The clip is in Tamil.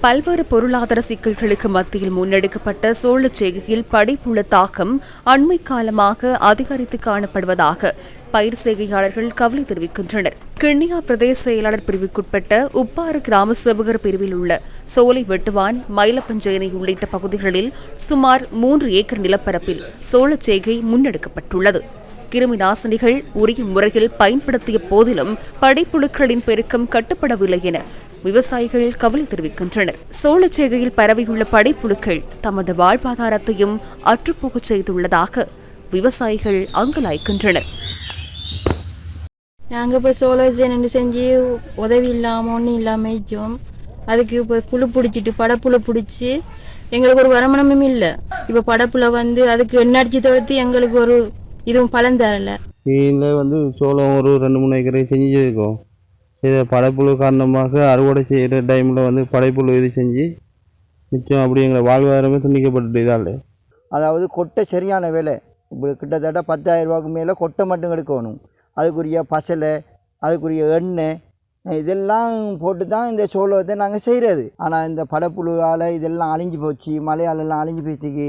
பல்வேறு பொருளாதார சிக்கல்களுக்கு மத்தியில் முன்னெடுக்கப்பட்ட சோழச் செய்கையில் படைப்புள்ள தாக்கம் அண்மை காலமாக அதிகரித்து காணப்படுவதாக பயிர் செய்கையாளர்கள் கவலை தெரிவிக்கின்றனர். கிண்ணியா பிரதேச செயலாளர் பிரிவுக்குட்பட்ட உப்பாறு கிராம சேவகர் பிரிவில் உள்ள சோலை வெட்டுவான் மயிலப்பஞ்சேனை உள்ளிட்ட பகுதிகளில் சுமார் மூன்று ஏக்கர் நிலப்பரப்பில் சோழச் செய்கை முன்னெடுக்கப்பட்டுள்ளது. கிருமி நாசினிகள் உரிய முறையில் பயன்படுத்திய போதிலும் படைப்புழுக்களின் பெருக்கம் கட்டுப்படவில்லை என விவசாயிகள் கவலை தெரிவிக்கின்றனர். சோளச்சேகையில் பரவியுள்ள படைப்புழுக்கள் தமது வாழ்வாதாரத்தையும் அற்றுப்போகச் செய்துள்ளதாக விவசாயிகள் அங்கலாய்க்கின்றனர். நாங்கள் இப்போ சோலார் சேனல் செஞ்சு உதவி இல்லாமல் ஒன்றும் இல்லாமல் வச்சோம் அதுக்கு இப்போ புழு பிடிச்சிட்டு படப்புழு பிடிச்சி எங்களுக்கு ஒரு வருமானமும் இல்லை. இப்போ படப்புல வந்து அதுக்கு எண்ணெய் அடிச்சு தொடுத்து எங்களுக்கு ஒரு இதுவும் பலன் தரல. இதில் வந்து சோளம் ஒரு ரெண்டு மூணு ஏக்கரை செஞ்சுருக்கோம் இதை படைப்புழு காரணமாக அறுவடை செய்கிற டைமில் வந்து படைப்புழு இது செஞ்சு மிச்சம் அப்படி எங்களை வாழ்வாதாரமே துண்டிக்கப்பட்டு இதால். அதாவது கொட்டை சரியான விலை. இப்போ கிட்டத்தட்ட பத்தாயிரம் ரூபாய்க்கு மேலே கொட்டை மட்டும் எடுக்கணும். அதுக்குரிய பசலை அதுக்குரிய எண்ணெய் இதெல்லாம் போட்டு தான் இந்த சோளத்தை நாங்கள் செய்கிறது ஆனால் இந்த படப்புழுவால் இதெல்லாம் அழிஞ்சு போச்சு மலையாளெல்லாம் அழிஞ்சு போச்சுக்கு